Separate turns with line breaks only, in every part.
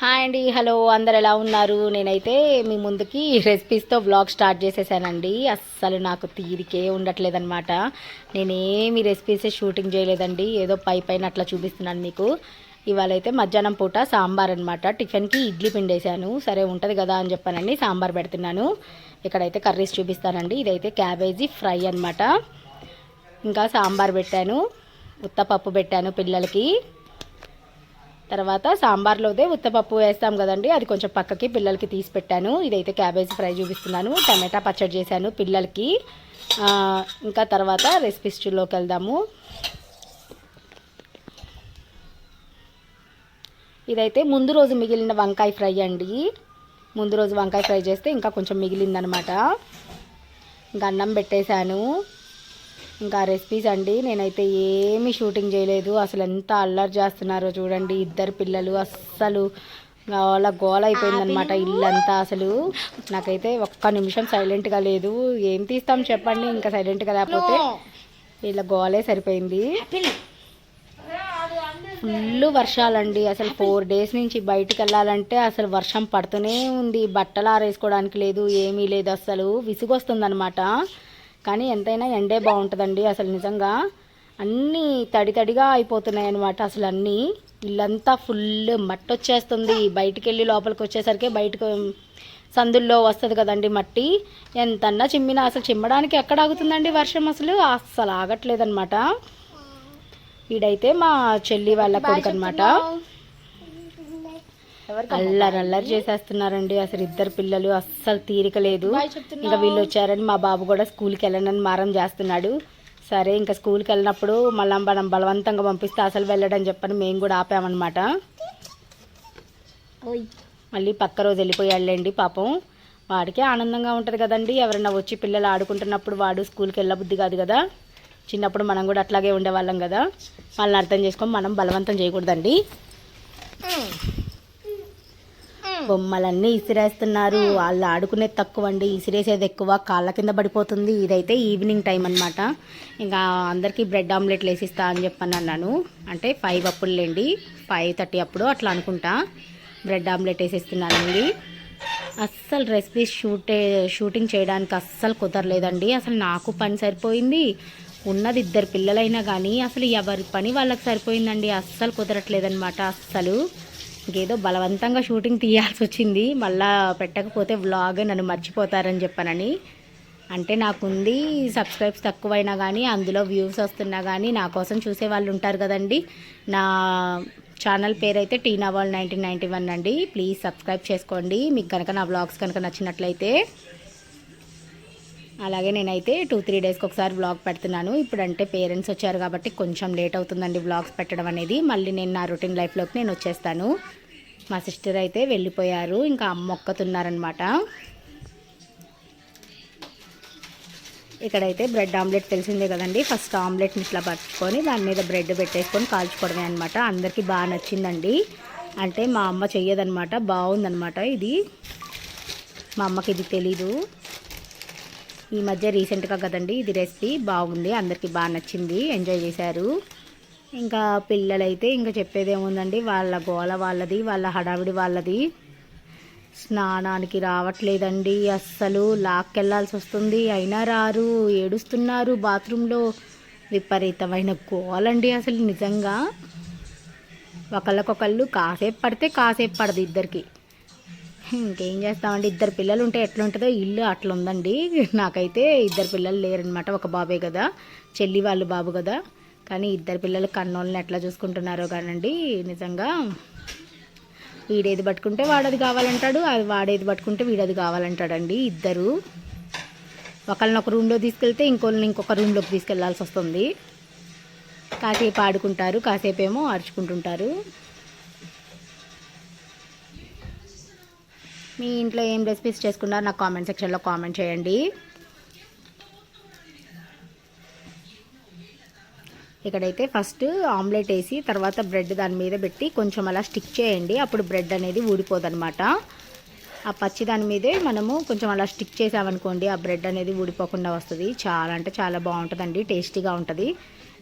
Hi అండి hello అందరు ఎలా ఉన్నారు? నేనైతే మీ ముందుకి రెసిపీస్తో వ్లాగ్ స్టార్ట్ చేసేసానండి. అస్సలు నాకు తీరికే ఉండట్లేదన్నమాట. నేనేమి రెసిపీస్ షూటింగ్ చేయలేదండి. ఏదో పై పైన అట్లా చూపిస్తున్నాను మీకు. ఇవాళ అయితే మధ్యాహ్నం పూట సాంబార్ అనమాట టిఫిన్కి ఇడ్లీ పిండేశాను. సరే ఉంటుంది కదా అని చెప్పానండి. సాంబార్ పెడుతున్నాను. ఇక్కడైతే కర్రీస్ చూపిస్తానండి. ఇదైతే క్యాబేజీ ఫ్రై అనమాట ఇంకా సాంబార్ పెట్టాను. ఉత్తపప్పు పెట్టాను పిల్లలకి. తర్వాత సాంబార్లోదే ఉత్తపప్పు వేస్తాం కదండి. అది కొంచెం పక్కకి పిల్లలకి తీసి పెట్టాను. ఇదైతే క్యాబేజ్ ఫ్రై చూపిస్తున్నాను. టమాటా పచ్చడి చేశాను పిల్లలకి. ఇంకా తర్వాత రెసిపీస్లోకి వెళ్దాము. ఇదైతే ముందు రోజు మిగిలిన వంకాయ ఫ్రై అండి. ముందు రోజు వంకాయ ఫ్రై చేస్తే ఇంకా కొంచెం మిగిలిందనమాట. ఇంకా అన్నం పెట్టేశాను. ఇంకా రెసిపీస్ అండి. నేనైతే ఏమీ షూటింగ్ చేయలేదు. అసలు ఎంత అల్లరి చేస్తున్నారో చూడండి. ఇద్దరు పిల్లలు అస్సలు గోల గోల అయిపోయిందనమాట ఇల్లంతా అసలు. నాకైతే ఒక్క నిమిషం సైలెంట్గా లేదు. ఏం తీస్తాం చెప్పండి. ఇంకా సైలెంట్గా లేకపోతే వీళ్ళ గోలే సరిపోయింది. ఫుల్ వర్షాలండి. అసలు ఫోర్ డేస్ నుంచి బయటికి వెళ్ళాలంటే అసలు వర్షం పడుతూనే ఉంది. బట్టలు ఆరేసుకోవడానికి లేదు. ఏమీ లేదు. అసలు విసుగొస్తుందన్నమాట. కానీ ఎంతైనా ఎండే బాగుంటుందండి. అసలు నిజంగా అన్నీ తడి తడిగా అయిపోతున్నాయి అనమాట అసలు అన్నీ. ఇల్లంతా ఫుల్ మట్టి వచ్చేస్తుంది బయటికి వెళ్ళి లోపలికి వచ్చేసరికి బయటకు సందుల్లో వస్తుంది కదండి మట్టి. ఎంతన్నా చిమ్మినా అసలు చిమ్మడానికి ఎక్కడ ఆగుతుందండి వర్షం అసలు? అస్సలు ఆగట్లేదన్నమాట. ఈడైతే మా చెల్లి వాళ్ళ కొడుకు అనమాట అల్లరి అల్లరి చేసేస్తున్నారండి. అసలు ఇద్దరు పిల్లలు అస్సలు తీరిక లేదు. ఇంకా వీళ్ళు వచ్చారని మా బాబు కూడా స్కూల్కి వెళ్ళనని మారం చేస్తున్నాడు. సరే ఇంకా స్కూల్కి వెళ్ళినప్పుడు మళ్ళీ మనం బలవంతంగా పంపిస్తే అసలు వెళ్ళడం చెప్పని మేము కూడా ఆపామన్నమాట. మళ్ళీ పక్క రోజు వెళ్ళిపోయాళ్ళండి పాపం. వాడికే ఆనందంగా ఉంటుంది కదండి. ఎవరైనా వచ్చి పిల్లలు ఆడుకుంటున్నప్పుడు వాడు స్కూల్కి వెళ్ళబుద్ధి కాదు కదా. చిన్నప్పుడు మనం కూడా అట్లాగే ఉండేవాళ్ళం కదా. వాళ్ళని అర్థం చేసుకొని మనం బలవంతం చేయకూడదండి. బొమ్మలన్నీ ఇసిరేస్తున్నారు. వాళ్ళు ఆడుకునేది తక్కువ అండి ఇసిరేసేది ఎక్కువ. కాళ్ళ కింద పడిపోతుంది. ఇదైతే ఈవినింగ్ టైం అనమాట ఇంకా అందరికీ బ్రెడ్ ఆమ్లెట్లు వేసిస్తా అని చెప్పని అన్నాను. అంటే ఫైవ్ అప్పుడులేండి. ఫైవ్ థర్టీ అప్పుడు అట్లా అనుకుంటా. బ్రెడ్ ఆమ్లెట్ వేసేస్తున్నానండి. అస్సలు రెసిపీస్ షూట్ షూటింగ్ చేయడానికి అస్సలు కుదరలేదండి. అసలు నాకు పని సరిపోయింది. ఉన్నది ఇద్దరు పిల్లలైనా కానీ అసలు ఎవరి పని వాళ్ళకి సరిపోయిందండి. అస్సలు కుదరట్లేదనమాట అస్సలు. ఇంకేదో బలవంతంగా షూటింగ్ తీయాల్సి వచ్చింది. మళ్ళా పెట్టకపోతే వ్లాగ్ నన్ను మర్చిపోతారని చెప్పానని. అంటే నాకుంది సబ్స్క్రైబ్స్ తక్కువైనా కానీ అందులో వ్యూస్ వస్తున్నా కానీ నా కోసం చూసే వాళ్ళు ఉంటారు కదండి. నా ఛానల్ పేరైతే Teena wall nineteen ninety one అండి. ప్లీజ్ సబ్స్క్రైబ్ చేసుకోండి. మీకు కనుక నా వ్లాగ్స్ కనుక నచ్చినట్లయితే అలాగే నేనైతే టూ త్రీ డేస్కి ఒకసారి వ్లాగ్ పెడుతున్నాను. ఇప్పుడంటే పేరెంట్స్ వచ్చారు కాబట్టి కొంచెం లేట్ అవుతుందండి వ్లాగ్స్ పెట్టడం అనేది. మళ్ళీ నేను నా రొటీన్ లైఫ్లోకి నేను వచ్చేస్తాను. మా సిస్టర్ అయితే వెళ్ళిపోయారు. ఇంకా అమ్మ ఒక్కతున్నారనమాట ఇక్కడైతే బ్రెడ్ ఆమ్లెట్ తెలిసిందే కదండి. ఫస్ట్ ఆమ్లెట్ని ఇట్లా పట్టుకొని దాని మీద బ్రెడ్ పెట్టేసుకొని కాల్చుకోవడమే అనమాట అందరికీ బాగా నచ్చిందండి. అంటే మా అమ్మ చెయ్యదనమాట బాగుందనమాట ఇది. మా అమ్మకి ఇది తెలీదు. ఈ మధ్య రీసెంట్గా కదండి ఇది రెసిపీ బాగుంది అందరికీ బాగా నచ్చింది ఎంజాయ్ చేశారు. ఇంకా పిల్లలైతే ఇంకా చెప్పేది ఏముందండి వాళ్ళ గోల వాళ్ళది వాళ్ళ హడావిడి వాళ్ళది. స్నానానికి రావట్లేదండి అస్సలు లాక్కెళ్ళాల్సి వస్తుంది అయినా రారు ఏడుస్తున్నారు బాత్రూంలో. విపరీతమైన గోలండి అసలు నిజంగా. ఒకళ్ళకొకళ్ళు కాసేపు పడితే కాసేపు పడదు ఇద్దరికి. ఇంకేం చేస్తామండి? ఇద్దరు పిల్లలు ఉంటే ఎట్లుంటుందో ఇల్లు అట్లా ఉందండి నాకైతే ఇద్దరు పిల్లలు లేరనమాట ఒక బాబే కదా చెల్లి వాళ్ళు బాబు కదా. కానీ ఇద్దరు పిల్లలు కన్నోళ్ళని ఎట్లా చూసుకుంటున్నారో కానండి నిజంగా వీడేది పట్టుకుంటే వాడది కావాలంటాడు అది వాడేది పట్టుకుంటే వీడది కావాలంటాడండి ఇద్దరు. ఒకళ్ళని ఒక రూమ్లో తీసుకెళ్తే ఇంకోళ్ళని ఇంకొక రూమ్లోకి తీసుకెళ్ళాల్సి వస్తుంది కాసేపు ఆడుకుంటారు కాసేపు ఏమో అరుచుకుంటుంటారు. మీ ఇంట్లో ఏం రెసిపీస్ చేసుకున్నారో నాకు కామెంట్ సెక్షన్లో కామెంట్ చేయండి. ఇక్కడైతే ఫస్ట్ ఆమ్లెట్ వేసి తర్వాత బ్రెడ్ దాని మీద పెట్టి కొంచెం అలా స్టిక్ చేయండి. అప్పుడు బ్రెడ్ అనేది ఊడిపోదనమాట ఆ పచ్చి దాని మీదే మనము కొంచెం అలా స్టిక్ చేసామనుకోండి ఆ బ్రెడ్ అనేది ఊడిపోకుండా వస్తుంది. చాలా అంటే చాలా బాగుంటుందండి టేస్టీగా ఉంటుంది.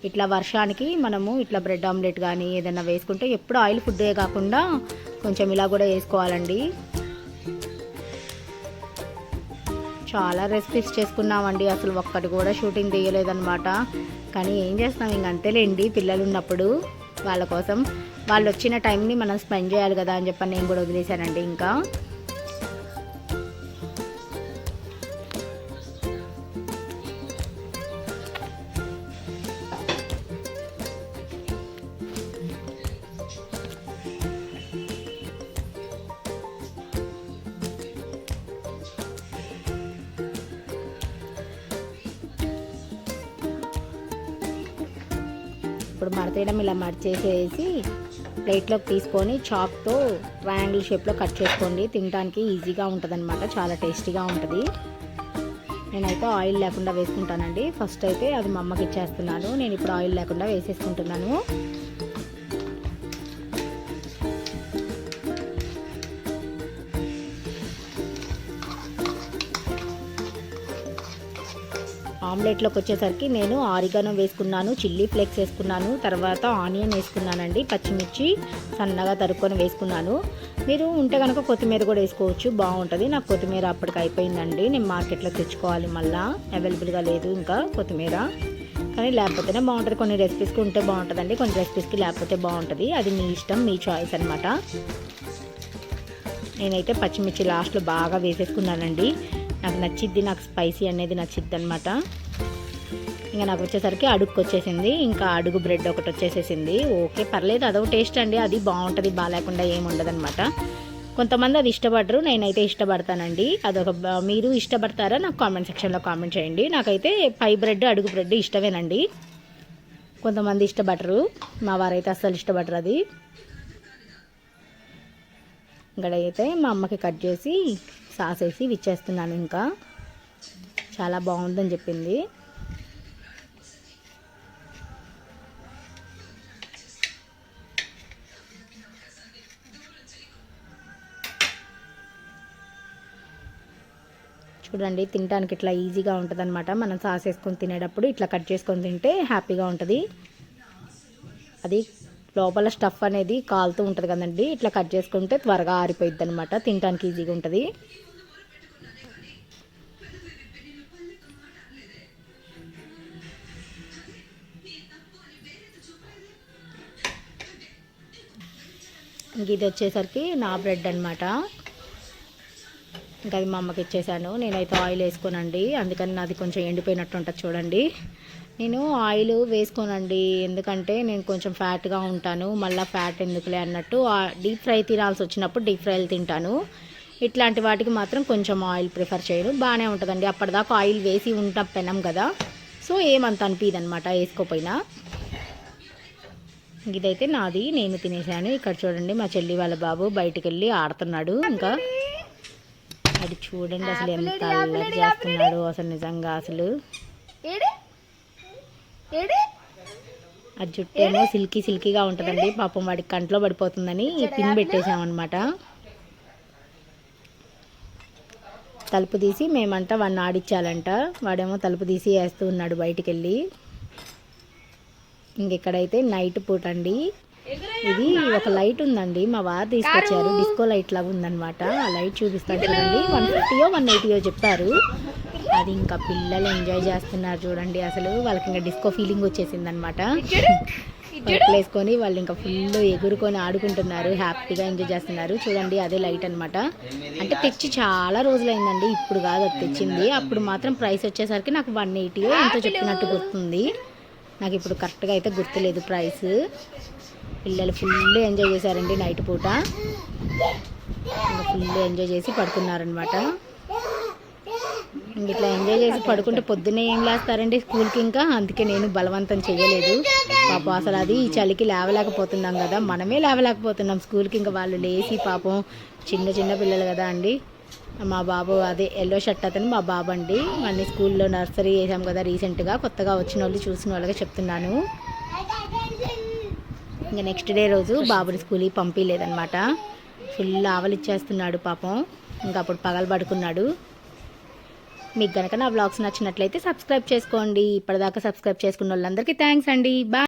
ఇట్లా వర్షానికి మనము ఇట్లా బ్రెడ్ ఆమ్లెట్ కానీ ఏదైనా వేసుకుంటే ఎప్పుడు ఆయిల్ ఫుడ్డే కాకుండా కొంచెం ఇలా కూడా వేసుకోవాలండి. చాలా రెసిపీస్ చేసుకున్నామండి. అసలు ఒక్కటి కూడా షూటింగ్ తీయలేదనమాట కానీ ఏం చేస్తాం? ఇంక అంతేలేండి. పిల్లలు ఉన్నప్పుడు వాళ్ళ కోసం వాళ్ళు వచ్చిన టైంని మనం స్పెండ్ చేయాలి కదా అని చెప్పి నేను కూడా వదిలేశానండి ఇంకా. ఇప్పుడు మడతేయడం ఇలా మడిచేసేసి ప్లేట్లోకి తీసుకొని చాక్తో ట్రయాంగిల్ షేప్లో కట్ చేసుకోండి. తినడానికి ఈజీగా ఉంటుందన్నమాట. చాలా టేస్టీగా ఉంటుంది. నేనైతే ఆయిల్ లేకుండా వేసుకుంటానండి. ఫస్ట్ అయితే అది మా అమ్మకి ఇచ్చేస్తున్నాను. నేను ఇప్పుడు ఆయిల్ లేకుండా వేసేసుకుంటున్నాను. ఆమ్లెట్లోకి వచ్చేసరికి నేను ఆరిగానో వేసుకున్నాను చిల్లీ ఫ్లేక్స్ వేసుకున్నాను తర్వాత ఆనియన్ వేసుకున్నానండి పచ్చిమిర్చి సన్నగా తరుక్కొని వేసుకున్నాను. మీరు ఉంటే కనుక కొత్తిమీర కూడా వేసుకోవచ్చు బాగుంటుంది. నాకు కొత్తిమీర అప్పటికి అయిపోయిందండి. నేను మార్కెట్లో తెచ్చుకోవాలి మళ్ళీ అవైలబుల్గా లేదు ఇంకా కొత్తిమీర. కానీ లేకపోతేనే బాగుంటుంది. కొన్ని రెసిపీస్కి ఉంటే బాగుంటుందండి కొన్ని రెసిపీస్కి లేకపోతే బాగుంటుంది. అది మీ ఇష్టం మీ చాయిస్ అనమాట నేనైతే పచ్చిమిర్చి లాస్ట్లో బాగా వేసేసుకున్నానండి. నాకు నచ్చిద్ది నాకు స్పైసీ అనేది నచ్చిద్ది అనమాట ఇంకా నాకు వచ్చేసరికి అడుగుకి వచ్చేసింది. ఇంకా అడుగు బ్రెడ్ ఒకటి వచ్చేసేసింది. ఓకే పర్లేదు అదొక టేస్ట్ అండి. అది బాగుంటుంది బాగాలేకుండా ఏమి ఉండదన్నమాట. కొంతమంది అది ఇష్టపడరు నేనైతే ఇష్టపడతానండి. అదొక మీరు ఇష్టపడతారా? నాకు కామెంట్ సెక్షన్లో కామెంట్ చేయండి. నాకైతే పై బ్రెడ్ అడుగు బ్రెడ్ ఇష్టమేనండి. కొంతమంది ఇష్టపడరు మా వారైతే అస్సలు ఇష్టపడరు అది. ఇక్కడైతే మా అమ్మకి కట్ చేసి సాస్ వేసి ఇచ్చేస్తున్నాను ఇంకా. చాలా బాగుందని చెప్పింది. చూడండి తినడానికి ఇట్లా ఈజీగా ఉంటుంది అనమాట మనం సాస్ వేసుకొని తినేటప్పుడు ఇట్లా కట్ చేసుకొని తింటే హ్యాపీగా ఉంటుంది. అది లోపల స్టఫ్ అనేది కాలుతూ ఉంటుంది కదండి. ఇట్లా కట్ చేసుకుంటే త్వరగా ఆరిపోయిద్ది అనమాట తినడానికి ఈజీగా ఉంటుంది. ఇంక ఇది వచ్చేసరికి నా బ్రెడ్ అనమాట ఇంకా అది మా అమ్మకి ఇచ్చేసాను. నేనైతే ఆయిల్ వేసుకోనండి. అందుకని నాది కొంచెం ఎండిపోయినట్టు ఉంటుంది చూడండి. నేను ఆయిల్ వేసుకోనండి. ఎందుకంటే నేను కొంచెం ఫ్యాట్గా ఉంటాను. మళ్ళీ ఫ్యాట్ ఎందుకులే అన్నట్టు డీప్ ఫ్రై తినాల్సి వచ్చినప్పుడు డీప్ ఫ్రైలు తింటాను. ఇట్లాంటి వాటికి మాత్రం కొంచెం ఆయిల్ ప్రిఫర్ చేయను. బాగానే ఉంటుందండి. అప్పటిదాకా ఆయిల్ వేసి ఉంటాం పెనం కదా. సో ఏమంత అనిపిదు అనమాట వేసుకోపోయినా. ఇదైతే నాది. నేను తినేసాను. ఇక్కడ చూడండి మా చెల్లి వాళ్ళ బాబు బయటికి వెళ్ళి ఆడుతున్నాడు. ఇంకా అది చూడండి అసలు ఎంత అల్లరి చేస్తున్నాడు అసలు నిజంగా అసలు. ఆ జుట్టు ఏమో సిల్కీ సిల్కీగా ఉంటుందండి. పాపం వాడికి కంట్లో పడిపోతుందని పిన్ పెట్టేసామన్నమాట తలుపు తీసి మేమంట వాడిని ఆడిచ్చాలంట. వాడేమో తలుపు తీసి వేస్తూ ఉన్నాడు బయటికి వెళ్ళి ఇంకెక్కడైతే నైట్ పూట అండి. ఇది ఒక లైట్ ఉందండి. మా వారు తీసుకొచ్చారు. డిస్కో లైట్ లాగా ఉందన్నమాట. ఆ లైట్ చూపిస్తాను చూడండి. వన్ ఫిఫ్టీయో వన్ ఎయిటీయో చెప్పారు. అది ఇంకా పిల్లలు ఎంజాయ్ చేస్తున్నారు చూడండి. అసలు వాళ్ళకి ఇంకా డిస్కో ఫీలింగ్ వచ్చేసింది అనమాట వేసుకొని వాళ్ళు ఇంకా ఫుల్ ఎగురుకొని ఆడుకుంటున్నారు హ్యాపీగా ఎంజాయ్ చేస్తున్నారు. చూడండి అదే లైట్ అన్నమాట అంటే తెచ్చి చాలా రోజులైందండి. ఇప్పుడు కాదు అది తెచ్చింది. అప్పుడు మాత్రం ప్రైస్ వచ్చేసరికి నాకు వన్ ఎయిటీయో ఎంతో చెప్పినట్టు గుర్తుంది. నాకు ఇప్పుడు కరెక్ట్గా అయితే గుర్తులేదు ప్రైస్ పిల్లలు ఫుల్ ఎంజాయ్ చేశారండి నైట్ పూట. ఇంకా ఫుల్ ఎంజాయ్ చేసి పడుకున్నారనమాట. ఇట్లా ఎంజాయ్ చేసి పడుకుంటే పొద్దున్నే ఏం లేస్తారండి స్కూల్కి ఇంకా? అందుకే నేను బలవంతం చేయలేదు పాపం అసలు అది ఈ చలికి లేవలేకపోతున్నాం కదా. మనమే లేవలేకపోతున్నాం. స్కూల్కి ఇంకా వాళ్ళు లేచి పాపం చిన్న చిన్న పిల్లలు కదా అండి. మా బాబు అదే ఎల్లో షర్ట్ అతను మా బాబు అండి అన్ని స్కూల్లో నర్సరీ వేసాం కదా రీసెంట్గా. కొత్తగా వచ్చిన వాళ్ళు చూసిన వాళ్ళకి చెప్తున్నాను. ఇంకా నెక్స్ట్ డే రోజు బాబుని స్కూల్కి పంపించలేదనమాట ఫుల్ ఆవలిచ్చేస్తున్నాడు పాపం. ఇంకా అప్పుడు పగలు పడుకున్నాడు. మీకు కనుక నా బ్లాగ్స్ నచ్చినట్లయితే సబ్స్క్రైబ్ చేసుకోండి. ఇప్పటిదాకా సబ్స్క్రైబ్ చేసుకున్న వాళ్ళందరికీ థ్యాంక్స్ అండి. బాయ్.